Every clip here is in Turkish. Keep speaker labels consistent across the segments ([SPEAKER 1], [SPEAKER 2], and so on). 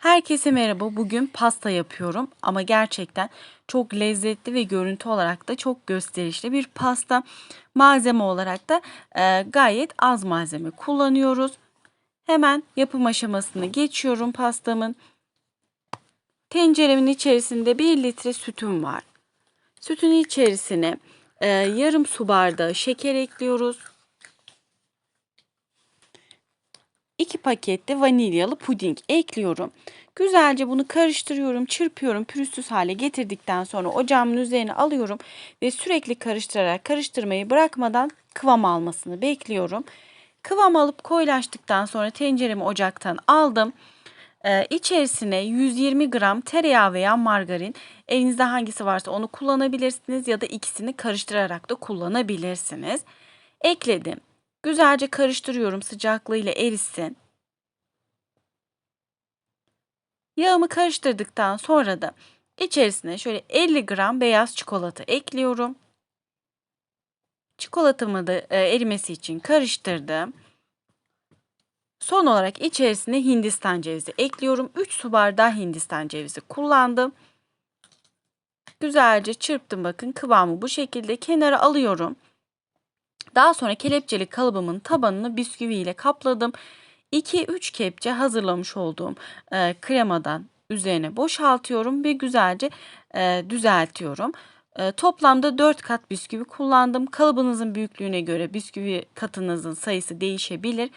[SPEAKER 1] Herkese merhaba. Bugün pasta yapıyorum ama gerçekten çok lezzetli ve görüntü olarak da çok gösterişli bir pasta. Malzeme olarak da e, gayet az malzeme kullanıyoruz. Hemen yapım aşamasını geçiyorum pastamın. Tenceremin içerisinde 1 litre sütüm var. Sütün içerisine e, yarım su bardağı şeker ekliyoruz. 2 paket de vanilyalı puding ekliyorum. Güzelce bunu karıştırıyorum, çırpıyorum, pürüzsüz hale getirdikten sonra ocağımın üzerine alıyorum ve sürekli karıştırarak karıştırmayı bırakmadan kıvam almasını bekliyorum. Kıvam alıp koyulaştıktan sonra tenceremi ocaktan aldım. Ee, içerisine 120 gram tereyağı veya margarin elinizde hangisi varsa onu kullanabilirsiniz ya da ikisini karıştırarak da kullanabilirsiniz. Ekledim. Güzelce karıştırıyorum sıcaklığıyla erisin. Yağımı karıştırdıktan sonra da içerisine şöyle 50 gram beyaz çikolata ekliyorum. Çikolatamı da e, erimesi için karıştırdım. Son olarak içerisine hindistan cevizi ekliyorum. 3 su bardağı hindistan cevizi kullandım. Güzelce çırptım bakın kıvamı bu şekilde kenara alıyorum. Daha sonra kelepçeli kalıbımın tabanını bisküvi ile kapladım. 2-3 kepçe hazırlamış olduğum e, kremadan üzerine boşaltıyorum ve güzelce e, düzeltiyorum. E, toplamda 4 kat bisküvi kullandım. Kalıbınızın büyüklüğüne göre bisküvi katınızın sayısı değişebilir.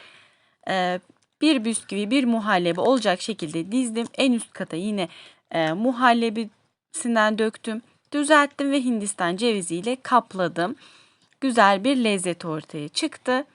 [SPEAKER 1] E, bir bisküvi bir muhallebi olacak şekilde dizdim. En üst kata yine e, muhallebisinden döktüm. Düzelttim ve hindistan ceviziyle kapladım güzel bir lezzet ortaya çıktı.